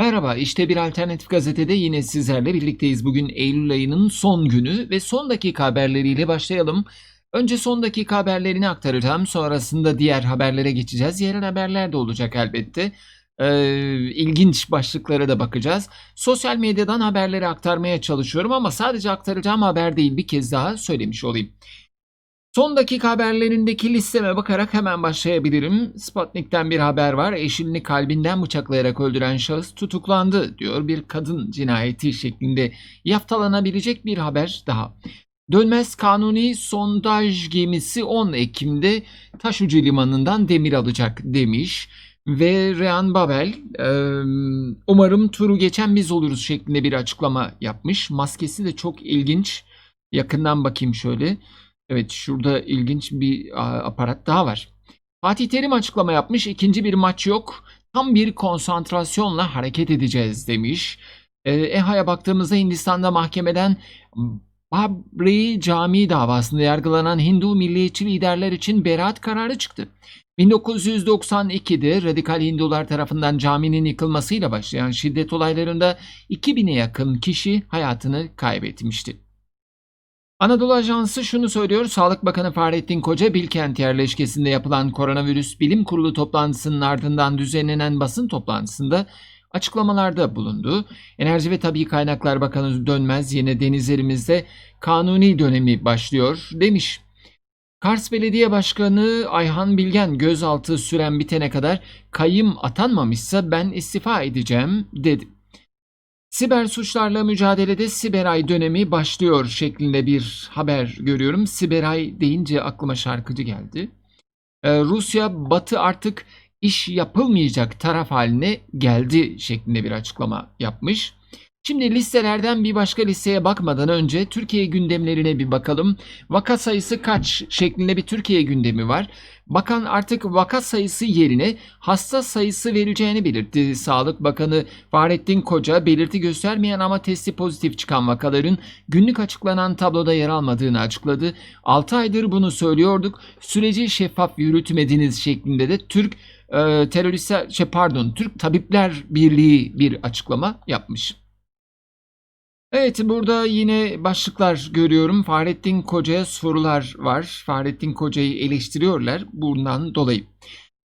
Merhaba, işte bir alternatif gazetede yine sizlerle birlikteyiz. Bugün Eylül ayının son günü ve son dakika haberleriyle başlayalım. Önce son dakika haberlerini aktaracağım. Sonrasında diğer haberlere geçeceğiz. Yerel haberler de olacak elbette. Ee, ilginç başlıklara da bakacağız. Sosyal medyadan haberleri aktarmaya çalışıyorum ama sadece aktaracağım haber değil bir kez daha söylemiş olayım. Son dakika haberlerindeki listeme bakarak hemen başlayabilirim. Sputnik'ten bir haber var. Eşini kalbinden bıçaklayarak öldüren şahıs tutuklandı diyor. Bir kadın cinayeti şeklinde yaftalanabilecek bir haber daha. Dönmez kanuni sondaj gemisi 10 Ekim'de Taşucu Limanı'ndan demir alacak demiş. Ve Rehan Babel umarım turu geçen biz oluruz şeklinde bir açıklama yapmış. Maskesi de çok ilginç. Yakından bakayım şöyle. Evet şurada ilginç bir aparat daha var. Fatih Terim açıklama yapmış. İkinci bir maç yok. Tam bir konsantrasyonla hareket edeceğiz demiş. E, EHA'ya baktığımızda Hindistan'da mahkemeden Babri Camii davasında yargılanan Hindu milliyetçi liderler için beraat kararı çıktı. 1992'de radikal Hindular tarafından caminin yıkılmasıyla başlayan şiddet olaylarında 2000'e yakın kişi hayatını kaybetmişti. Anadolu Ajansı şunu söylüyor. Sağlık Bakanı Fahrettin Koca Bilkent yerleşkesinde yapılan koronavirüs bilim kurulu toplantısının ardından düzenlenen basın toplantısında açıklamalarda bulundu. Enerji ve Tabii Kaynaklar Bakanı Dönmez yine denizlerimizde kanuni dönemi başlıyor demiş. Kars Belediye Başkanı Ayhan Bilgen gözaltı süren bitene kadar kayım atanmamışsa ben istifa edeceğim dedi. Siber suçlarla mücadelede Siberay dönemi başlıyor şeklinde bir haber görüyorum. Siberay deyince aklıma şarkıcı geldi. Ee, Rusya Batı artık iş yapılmayacak taraf haline geldi şeklinde bir açıklama yapmış. Şimdi listelerden bir başka listeye bakmadan önce Türkiye gündemlerine bir bakalım. Vaka sayısı kaç şeklinde bir Türkiye gündemi var. Bakan artık vaka sayısı yerine hasta sayısı vereceğini belirtti. Sağlık Bakanı Fahrettin Koca belirti göstermeyen ama testi pozitif çıkan vakaların günlük açıklanan tabloda yer almadığını açıkladı. 6 aydır bunu söylüyorduk. Süreci şeffaf yürütmediniz şeklinde de Türk e, teröristler şey pardon Türk Tabipler Birliği bir açıklama yapmış. Evet burada yine başlıklar görüyorum. Fahrettin Koca'ya sorular var. Fahrettin Koca'yı eleştiriyorlar bundan dolayı.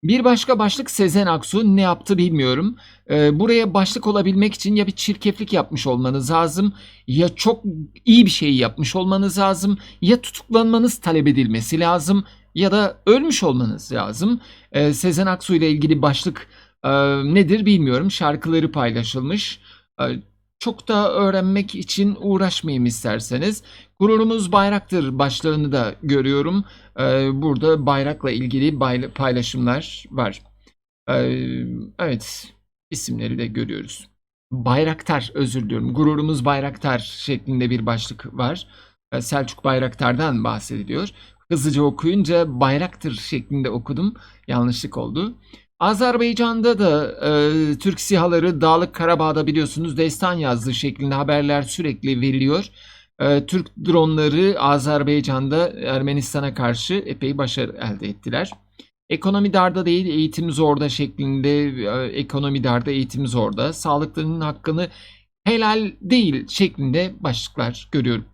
Bir başka başlık Sezen Aksu ne yaptı bilmiyorum. Ee, buraya başlık olabilmek için ya bir çirkeflik yapmış olmanız lazım ya çok iyi bir şey yapmış olmanız lazım ya tutuklanmanız talep edilmesi lazım ya da ölmüş olmanız lazım. Ee, Sezen Aksu ile ilgili başlık e, nedir bilmiyorum. Şarkıları paylaşılmış. Ee, çok da öğrenmek için uğraşmayayım isterseniz. Gururumuz bayraktır başlığını da görüyorum. Ee, burada bayrakla ilgili paylaşımlar var. Ee, evet isimleri de görüyoruz. Bayraktar özür diliyorum. Gururumuz Bayraktar şeklinde bir başlık var. Ee, Selçuk Bayraktar'dan bahsediliyor. Hızlıca okuyunca Bayraktır şeklinde okudum. Yanlışlık oldu. Azerbaycan'da da e, Türk sihaları Dağlık Karabağ'da biliyorsunuz destan yazdığı şeklinde haberler sürekli veriliyor. E, Türk dronları Azerbaycan'da Ermenistan'a karşı epey başarı elde ettiler. Ekonomi darda değil, eğitim zorda şeklinde e, ekonomi darda, eğitim zorda. Sağlıklarının hakkını helal değil şeklinde başlıklar görüyorum.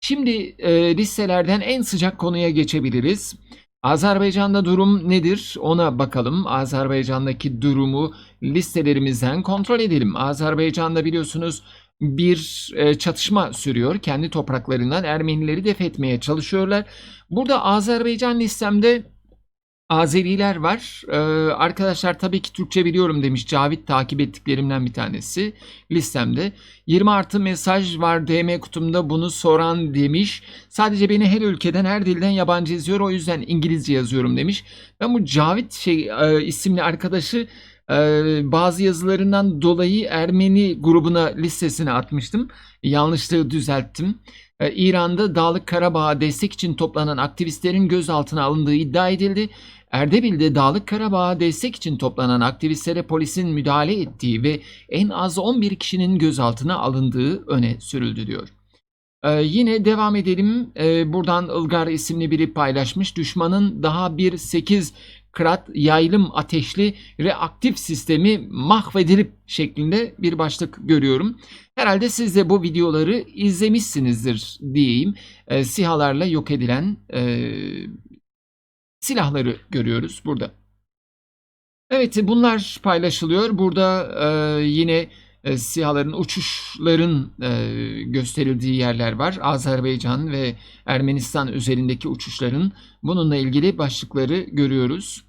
Şimdi e, listelerden en sıcak konuya geçebiliriz. Azerbaycan'da durum nedir? Ona bakalım. Azerbaycan'daki durumu listelerimizden kontrol edelim. Azerbaycan'da biliyorsunuz bir e, çatışma sürüyor. Kendi topraklarından Ermenileri def etmeye çalışıyorlar. Burada Azerbaycan listemde Azeriler var. Ee, arkadaşlar tabii ki Türkçe biliyorum demiş Cavit takip ettiklerimden bir tanesi listemde. 20 artı mesaj var DM kutumda bunu soran demiş. Sadece beni her ülkeden her dilden yabancı yazıyor o yüzden İngilizce yazıyorum demiş. Ben bu Cavit şey e, isimli arkadaşı e, bazı yazılarından dolayı Ermeni grubuna listesine atmıştım. Yanlışlığı düzelttim. E, İran'da Dağlık Karabağ'a destek için toplanan aktivistlerin gözaltına alındığı iddia edildi. Erdebil'de Dağlık Karabağ'a destek için toplanan aktivistlere polisin müdahale ettiği ve en az 11 kişinin gözaltına alındığı öne sürüldü diyor. Ee, yine devam edelim. Ee, buradan Ilgar isimli biri paylaşmış. Düşmanın daha bir 8 Krat yaylım ateşli reaktif sistemi mahvedilip şeklinde bir başlık görüyorum. Herhalde siz de bu videoları izlemişsinizdir diyeyim. E, SİHA'larla yok edilen e, silahları görüyoruz burada. Evet bunlar paylaşılıyor. Burada e, yine e, SİHA'ların uçuşların e, gösterildiği yerler var. Azerbaycan ve Ermenistan üzerindeki uçuşların bununla ilgili başlıkları görüyoruz.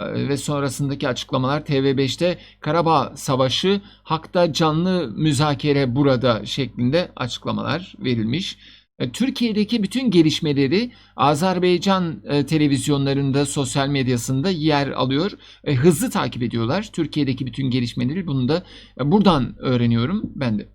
E, ve sonrasındaki açıklamalar TV5'te Karabağ Savaşı hakta canlı müzakere burada şeklinde açıklamalar verilmiş. E, Türkiye'deki bütün gelişmeleri Azerbaycan e, televizyonlarında, sosyal medyasında yer alıyor. Hızlı takip ediyorlar Türkiye'deki bütün gelişmeleri. Bunu da e, buradan öğreniyorum ben de.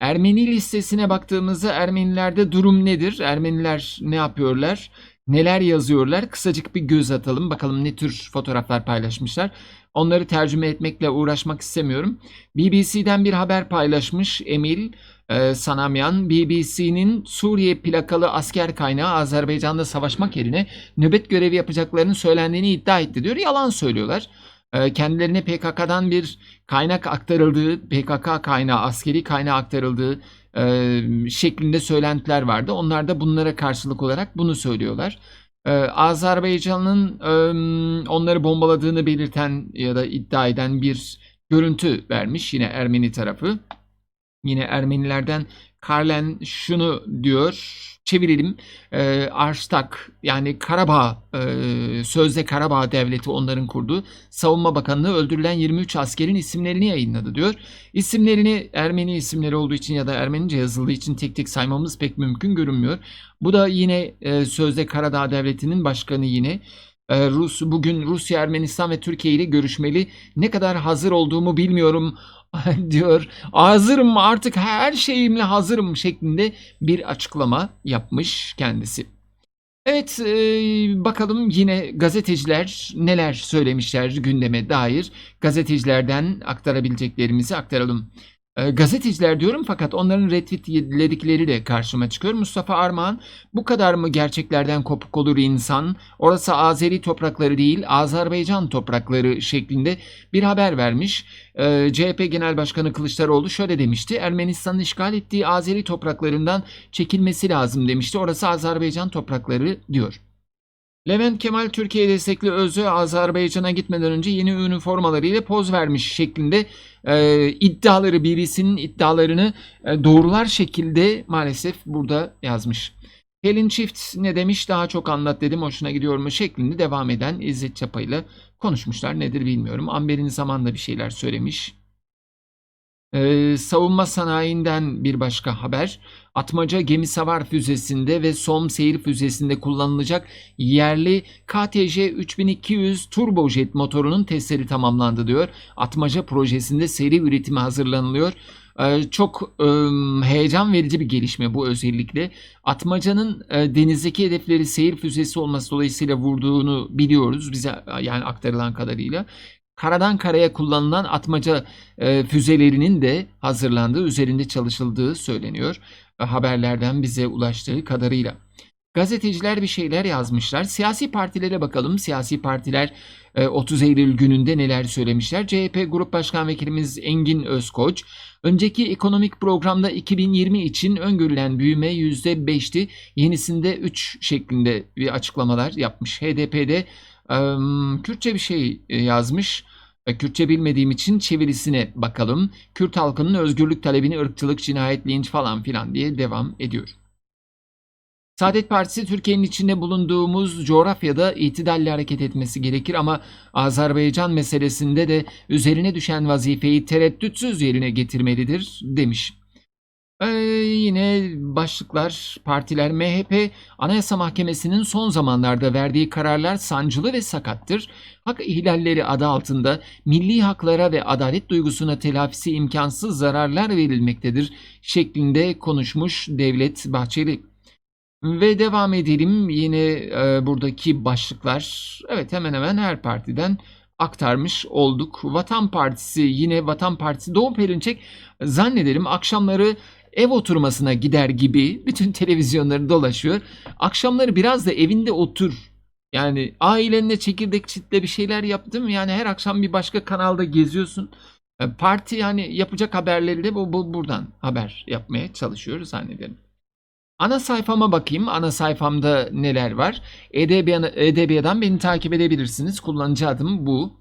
Ermeni listesine baktığımızda Ermenilerde durum nedir? Ermeniler ne yapıyorlar? Neler yazıyorlar? Kısacık bir göz atalım. Bakalım ne tür fotoğraflar paylaşmışlar. Onları tercüme etmekle uğraşmak istemiyorum. BBC'den bir haber paylaşmış Emil e, Sanamyan. BBC'nin Suriye plakalı asker kaynağı Azerbaycan'da savaşmak yerine nöbet görevi yapacaklarının söylendiğini iddia etti diyor. Yalan söylüyorlar. E, kendilerine PKK'dan bir kaynak aktarıldığı, PKK kaynağı, askeri kaynağı aktarıldığı e, şeklinde söylentiler vardı. Onlar da bunlara karşılık olarak bunu söylüyorlar. Ee, Azerbaycan'ın onları bombaladığını belirten ya da iddia eden bir görüntü vermiş yine Ermeni tarafı. Yine Ermenilerden Karlen şunu diyor. Çevirelim. E, Arştak yani Karabağ e, sözde Karabağ devleti onların kurduğu savunma bakanlığı öldürülen 23 askerin isimlerini yayınladı diyor. İsimlerini Ermeni isimleri olduğu için ya da Ermenice yazıldığı için tek tek saymamız pek mümkün görünmüyor. Bu da yine e, sözde Karadağ devletinin başkanı yine. E, Rus bugün Rusya, Ermenistan ve Türkiye ile görüşmeli. Ne kadar hazır olduğumu bilmiyorum diyor. Hazırım artık her şeyimle hazırım şeklinde bir açıklama yapmış kendisi. Evet e, bakalım yine gazeteciler neler söylemişler gündeme dair gazetecilerden aktarabileceklerimizi aktaralım. E, gazeteciler diyorum fakat onların retweetledikleri de karşıma çıkıyor. Mustafa Armağan bu kadar mı gerçeklerden kopuk olur insan? Orası Azeri toprakları değil Azerbaycan toprakları şeklinde bir haber vermiş. E, CHP Genel Başkanı Kılıçdaroğlu şöyle demişti. Ermenistan'ın işgal ettiği Azeri topraklarından çekilmesi lazım demişti. Orası Azerbaycan toprakları diyor. Levent Kemal Türkiye destekli Özü Azerbaycan'a gitmeden önce yeni üniformalarıyla poz vermiş şeklinde e, iddiaları birisinin iddialarını e, doğrular şekilde maalesef burada yazmış. Pelin Çift ne demiş daha çok anlat dedim hoşuna gidiyor mu şeklinde devam eden İzzet Çapa ile konuşmuşlar nedir bilmiyorum. Amber'in zamanla bir şeyler söylemiş. Ee, savunma sanayinden bir başka haber. Atmaca gemi savar füzesinde ve SOM seyir füzesinde kullanılacak yerli KTJ 3200 turbojet motorunun testleri tamamlandı diyor. Atmaca projesinde seri üretimi hazırlanılıyor. Ee, çok e, heyecan verici bir gelişme bu özellikle. Atmaca'nın e, denizdeki hedefleri seyir füzesi olması dolayısıyla vurduğunu biliyoruz bize yani aktarılan kadarıyla karadan karaya kullanılan atmaca e, füzelerinin de hazırlandığı, üzerinde çalışıldığı söyleniyor. E, haberlerden bize ulaştığı kadarıyla. Gazeteciler bir şeyler yazmışlar. Siyasi partilere bakalım. Siyasi partiler 30 Eylül gününde neler söylemişler? CHP Grup Başkan Vekilimiz Engin Özkoç, önceki ekonomik programda 2020 için öngörülen büyüme %5'ti. Yenisinde 3 şeklinde bir açıklamalar yapmış. HDP'de Kürtçe bir şey yazmış. Kürtçe bilmediğim için çevirisine bakalım. Kürt halkının özgürlük talebini ırkçılık, cinayet, linç falan filan diye devam ediyor. Saadet Partisi Türkiye'nin içinde bulunduğumuz coğrafyada itidalle hareket etmesi gerekir ama Azerbaycan meselesinde de üzerine düşen vazifeyi tereddütsüz yerine getirmelidir demiş. Ee, yine başlıklar, partiler MHP Anayasa Mahkemesi'nin son zamanlarda verdiği kararlar sancılı ve sakattır. Hak ihlalleri adı altında milli haklara ve adalet duygusuna telafisi imkansız zararlar verilmektedir şeklinde konuşmuş Devlet Bahçeli. Ve devam edelim yine e, buradaki başlıklar. Evet hemen hemen her partiden aktarmış olduk. Vatan Partisi yine Vatan Partisi Doğu Perinçek zannederim akşamları ev oturmasına gider gibi bütün televizyonları dolaşıyor. Akşamları biraz da evinde otur Yani ailenle çekirdek çitle bir şeyler yaptım. Yani her akşam bir başka kanalda geziyorsun. E, Parti yani yapacak haberleri de bu, bu buradan haber yapmaya çalışıyoruz zannederim. Ana sayfama bakayım. Ana sayfamda neler var? Edebiyan, Edebiyadan beni takip edebilirsiniz. Kullanıcı adım bu.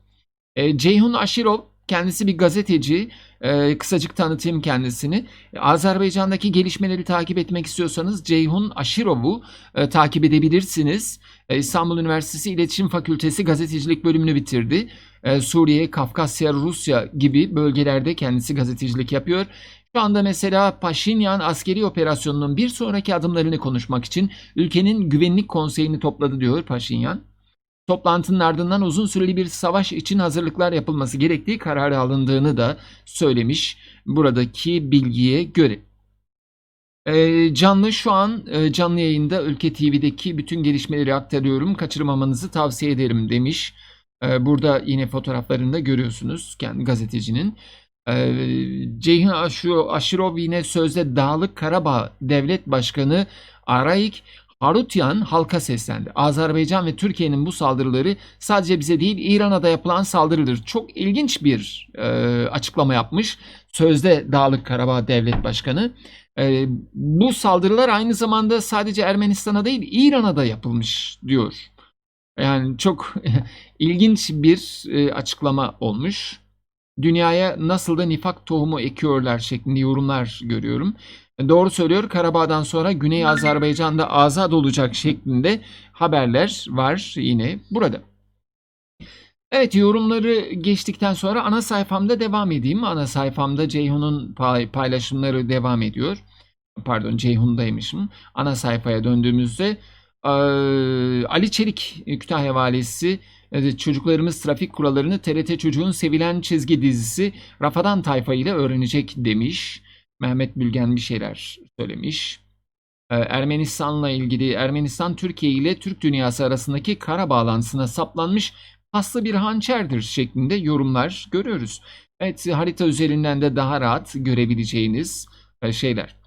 E, Ceyhun Aşirov kendisi bir gazeteci. E, kısacık tanıtayım kendisini. Azerbaycan'daki gelişmeleri takip etmek istiyorsanız Ceyhun Aşirov'u e, takip edebilirsiniz. E, İstanbul Üniversitesi İletişim Fakültesi gazetecilik bölümünü bitirdi. E, Suriye, Kafkasya, Rusya gibi bölgelerde kendisi gazetecilik yapıyor. Şu anda mesela Paşinyan askeri operasyonunun bir sonraki adımlarını konuşmak için ülkenin güvenlik konseyini topladı diyor Paşinyan. Toplantının ardından uzun süreli bir savaş için hazırlıklar yapılması gerektiği kararı alındığını da söylemiş buradaki bilgiye göre. Ee, canlı şu an e, canlı yayında Ülke TV'deki bütün gelişmeleri aktarıyorum. Kaçırmamanızı tavsiye ederim demiş. Ee, burada yine fotoğraflarını da görüyorsunuz kendi gazetecinin. Ee, Ceyhun Aşirov yine sözde Dağlık Karabağ Devlet Başkanı Arayik Harutyan halka seslendi. Azerbaycan ve Türkiye'nin bu saldırıları sadece bize değil İran'a da yapılan saldırıdır. Çok ilginç bir e, açıklama yapmış. Sözde Dağlık Karabağ Devlet Başkanı. E, bu saldırılar aynı zamanda sadece Ermenistan'a değil İran'a da yapılmış diyor. Yani çok ilginç bir e, açıklama olmuş. Dünyaya nasıl da nifak tohumu ekiyorlar şeklinde yorumlar görüyorum. Doğru söylüyor. Karabağ'dan sonra Güney Azerbaycan'da azat olacak şeklinde haberler var yine burada. Evet yorumları geçtikten sonra ana sayfamda devam edeyim. Ana sayfamda Ceyhun'un pay- paylaşımları devam ediyor. Pardon Ceyhun'daymışım. Ana sayfaya döndüğümüzde Ali Çelik Kütahya Valisi çocuklarımız trafik kurallarını TRT Çocuğun sevilen çizgi dizisi Rafadan Tayfa ile öğrenecek demiş. Mehmet Bülgen bir şeyler söylemiş. Ee, Ermenistan'la ilgili Ermenistan Türkiye ile Türk dünyası arasındaki kara bağlantısına saplanmış paslı bir hançerdir şeklinde yorumlar görüyoruz. Evet harita üzerinden de daha rahat görebileceğiniz e, şeyler.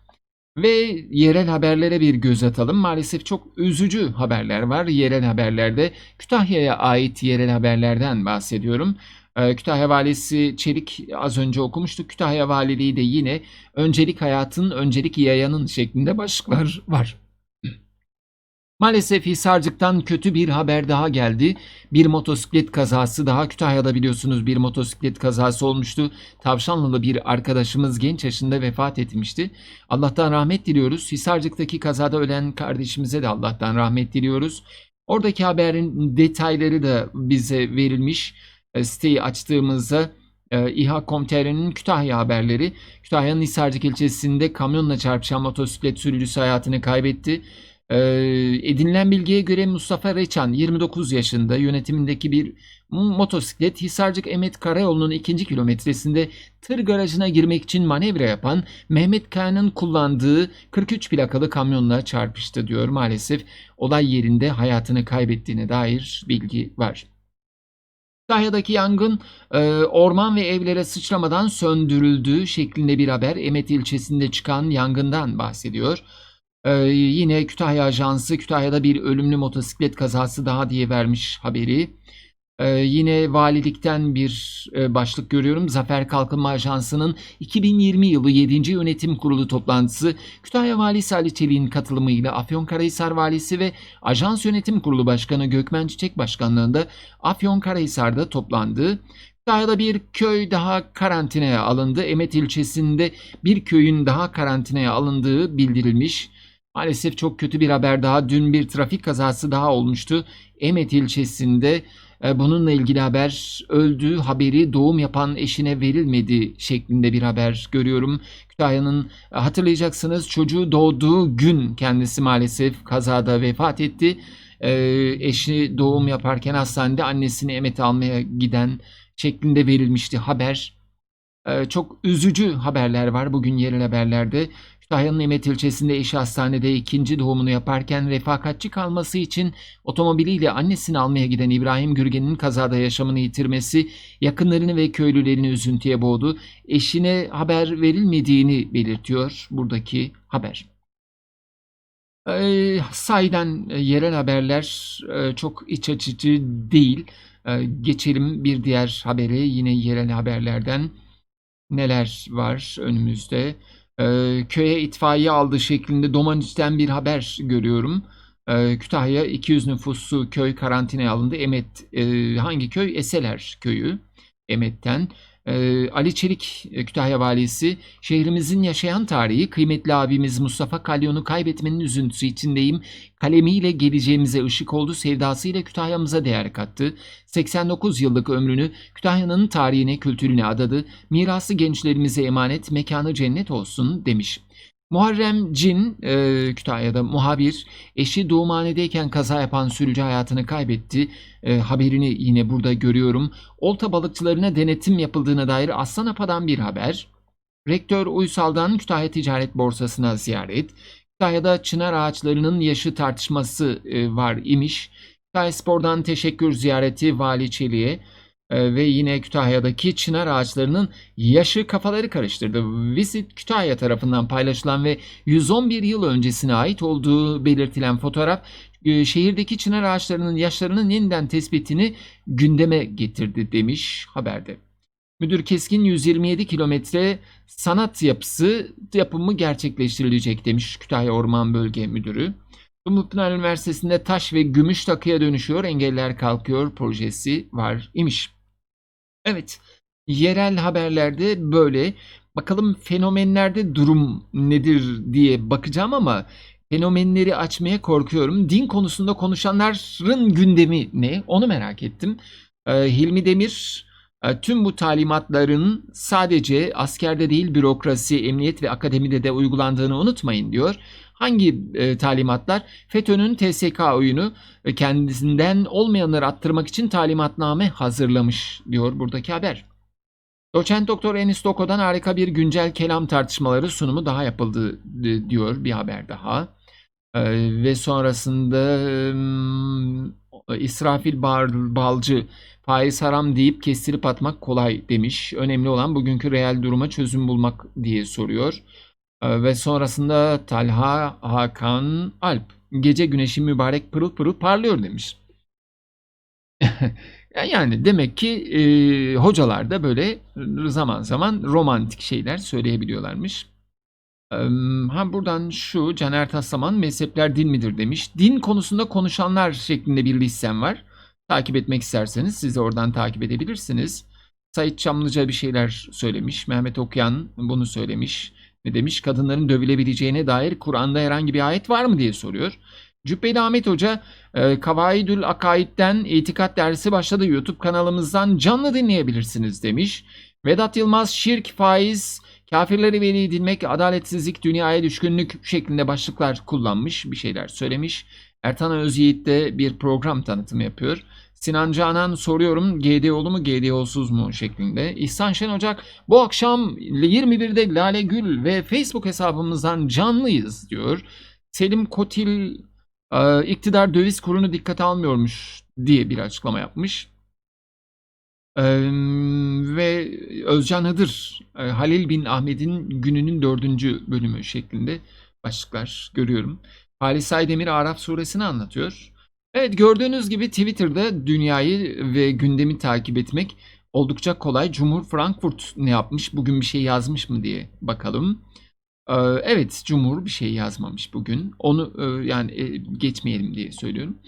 Ve yerel haberlere bir göz atalım. Maalesef çok üzücü haberler var. Yerel haberlerde Kütahya'ya ait yerel haberlerden bahsediyorum. Ee, Kütahya Valisi Çelik az önce okumuştuk. Kütahya Valiliği de yine öncelik hayatın, öncelik yayanın şeklinde başlıklar var. Maalesef Hisarcık'tan kötü bir haber daha geldi. Bir motosiklet kazası daha Kütahya'da biliyorsunuz bir motosiklet kazası olmuştu. Tavşanlılı bir arkadaşımız genç yaşında vefat etmişti. Allah'tan rahmet diliyoruz. Hisarcık'taki kazada ölen kardeşimize de Allah'tan rahmet diliyoruz. Oradaki haberin detayları da bize verilmiş. E, Siteyi açtığımızda e, İHA.com.tr'nin Kütahya haberleri. Kütahya'nın Hisarcık ilçesinde kamyonla çarpışan motosiklet sürücüsü hayatını kaybetti. Ee, edinilen bilgiye göre Mustafa Reçan 29 yaşında yönetimindeki bir motosiklet Hisarcık Emet Karayolu'nun ikinci kilometresinde tır garajına girmek için manevra yapan Mehmet Kaya'nın kullandığı 43 plakalı kamyonla çarpıştı diyor. Maalesef olay yerinde hayatını kaybettiğine dair bilgi var. Kütahya'daki yangın e, orman ve evlere sıçramadan söndürüldüğü şeklinde bir haber. Emet ilçesinde çıkan yangından bahsediyor. Ee, yine Kütahya Ajansı Kütahya'da bir ölümlü motosiklet kazası daha diye vermiş haberi. Ee, yine valilikten bir e, başlık görüyorum. Zafer Kalkınma Ajansı'nın 2020 yılı 7. Yönetim Kurulu toplantısı Kütahya Valisi Ali Çelik'in katılımıyla Afyonkarahisar Valisi ve Ajans Yönetim Kurulu Başkanı Gökmen Çiçek Başkanlığında Afyonkarahisar'da toplandı. Kütahya'da bir köy daha karantinaya alındı. Emet ilçesinde bir köyün daha karantinaya alındığı bildirilmiş. Maalesef çok kötü bir haber daha. Dün bir trafik kazası daha olmuştu. Emet ilçesinde e, bununla ilgili haber öldüğü haberi doğum yapan eşine verilmedi şeklinde bir haber görüyorum. Kütahya'nın e, hatırlayacaksınız çocuğu doğduğu gün kendisi maalesef kazada vefat etti. E, eşi doğum yaparken hastanede annesini emet almaya giden şeklinde verilmişti haber. Çok üzücü haberler var bugün yerel haberlerde. Kütahya'nın Emet ilçesinde eşi hastanede ikinci doğumunu yaparken refakatçi kalması için otomobiliyle annesini almaya giden İbrahim Gürgen'in kazada yaşamını yitirmesi yakınlarını ve köylülerini üzüntüye boğdu. Eşine haber verilmediğini belirtiyor buradaki haber. Ee, sahiden e, yerel haberler e, çok iç açıcı değil. Ee, geçelim bir diğer habere yine yerel haberlerden neler var önümüzde. Ee, köye itfaiye aldı şeklinde Domaniç'ten bir haber görüyorum. Ee, Kütahya 200 nüfuslu köy karantinaya alındı. Emet e, hangi köy? Eseler köyü. Emet'ten. Ee, Ali Çelik e, Kütahya valisi şehrimizin yaşayan tarihi kıymetli abimiz Mustafa Kalyon'u kaybetmenin üzüntüsü içindeyim. Kalemiyle geleceğimize ışık oldu, sevdasıyla Kütahya'mıza değer kattı. 89 yıllık ömrünü Kütahya'nın tarihine, kültürüne adadı. Mirası gençlerimize emanet, mekanı cennet olsun demiş. Muharrem Cin, e, Kütahya'da muhabir, eşi doğumhanedeyken kaza yapan sürücü hayatını kaybetti. E, haberini yine burada görüyorum. Olta balıkçılarına denetim yapıldığına dair Aslan Apa'dan bir haber. Rektör Uysal'dan Kütahya Ticaret Borsası'na ziyaret. Kütahya'da çınar ağaçlarının yaşı tartışması e, var imiş. Kütahya Spor'dan teşekkür ziyareti Vali Çelik'e. Ee, ve yine Kütahya'daki çınar ağaçlarının yaşı kafaları karıştırdı. Visit Kütahya tarafından paylaşılan ve 111 yıl öncesine ait olduğu belirtilen fotoğraf e, şehirdeki çınar ağaçlarının yaşlarının yeniden tespitini gündeme getirdi demiş haberde. Müdür Keskin 127 kilometre sanat yapısı yapımı gerçekleştirilecek demiş Kütahya Orman Bölge Müdürü. Dumlupınar Üniversitesi'nde taş ve gümüş takıya dönüşüyor, engeller kalkıyor projesi var imiş. Evet, yerel haberlerde böyle. Bakalım fenomenlerde durum nedir diye bakacağım ama fenomenleri açmaya korkuyorum. Din konusunda konuşanların gündemi ne? Onu merak ettim. Ee, Hilmi Demir e, tüm bu talimatların sadece askerde değil bürokrasi, emniyet ve akademide de uygulandığını unutmayın diyor. Hangi e, talimatlar? FETÖ'nün TSK oyunu e, kendisinden olmayanları attırmak için talimatname hazırlamış diyor buradaki haber. Doçent Doktor Enis Doko'dan harika bir güncel kelam tartışmaları sunumu daha yapıldı e, diyor bir haber daha. E, ve sonrasında e, İsrafil Balcı faiz haram deyip kestirip atmak kolay demiş. Önemli olan bugünkü reel duruma çözüm bulmak diye soruyor. Ee, ve sonrasında Talha Hakan Alp gece güneşi mübarek pırıl pırıl parlıyor demiş. yani demek ki e, hocalar da böyle zaman zaman romantik şeyler söyleyebiliyorlarmış. Ha buradan şu Caner Taslaman mezhepler din midir demiş. Din konusunda konuşanlar şeklinde bir listem var. Takip etmek isterseniz siz de oradan takip edebilirsiniz. Sayit Çamlıca bir şeyler söylemiş. Mehmet Okyan bunu söylemiş. Ne demiş? Kadınların dövülebileceğine dair Kur'an'da herhangi bir ayet var mı diye soruyor. Cübbeli Ahmet Hoca e, Kavaidül Akaid'den itikat dersi başladı. YouTube kanalımızdan canlı dinleyebilirsiniz demiş. Vedat Yılmaz şirk, faiz, kafirleri veli edinmek, adaletsizlik, dünyaya düşkünlük şeklinde başlıklar kullanmış. Bir şeyler söylemiş. Ertan Özyiğit de bir program tanıtımı yapıyor. Sinan Canan soruyorum GDO'lu mu GDO'suz mu şeklinde. İhsan Şen Ocak bu akşam 21'de Lale Gül ve Facebook hesabımızdan canlıyız diyor. Selim Kotil e, iktidar döviz kurunu dikkate almıyormuş diye bir açıklama yapmış. Ee, ve Özcan Hıdır e, Halil bin Ahmet'in gününün dördüncü bölümü şeklinde başlıklar görüyorum. Halis Aydemir Araf suresini anlatıyor. Evet gördüğünüz gibi Twitter'da dünyayı ve gündemi takip etmek oldukça kolay. Cumhur Frankfurt ne yapmış? Bugün bir şey yazmış mı diye bakalım. Ee, evet Cumhur bir şey yazmamış bugün. Onu e, yani e, geçmeyelim diye söylüyorum.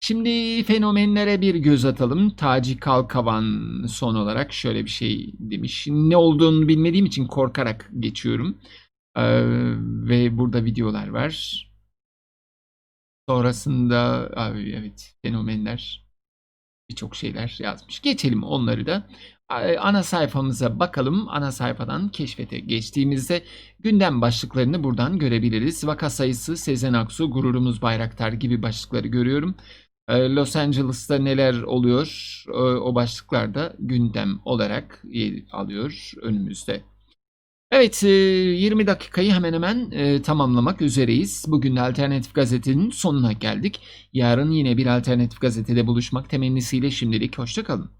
Şimdi fenomenlere bir göz atalım. Taci Kalkavan son olarak şöyle bir şey demiş. Ne olduğunu bilmediğim için korkarak geçiyorum. Ee, ve burada videolar var. Sonrasında abi evet fenomenler birçok şeyler yazmış. Geçelim onları da. Ana sayfamıza bakalım. Ana sayfadan keşfete geçtiğimizde gündem başlıklarını buradan görebiliriz. Vaka sayısı Sezen Aksu, Gururumuz Bayraktar gibi başlıkları görüyorum. Los Angeles'ta neler oluyor? O başlıklarda gündem olarak alıyor önümüzde. Evet, 20 dakikayı hemen hemen tamamlamak üzereyiz. Bugün de Alternatif Gazete'nin sonuna geldik. Yarın yine bir Alternatif Gazete'de buluşmak temennisiyle şimdilik hoşçakalın.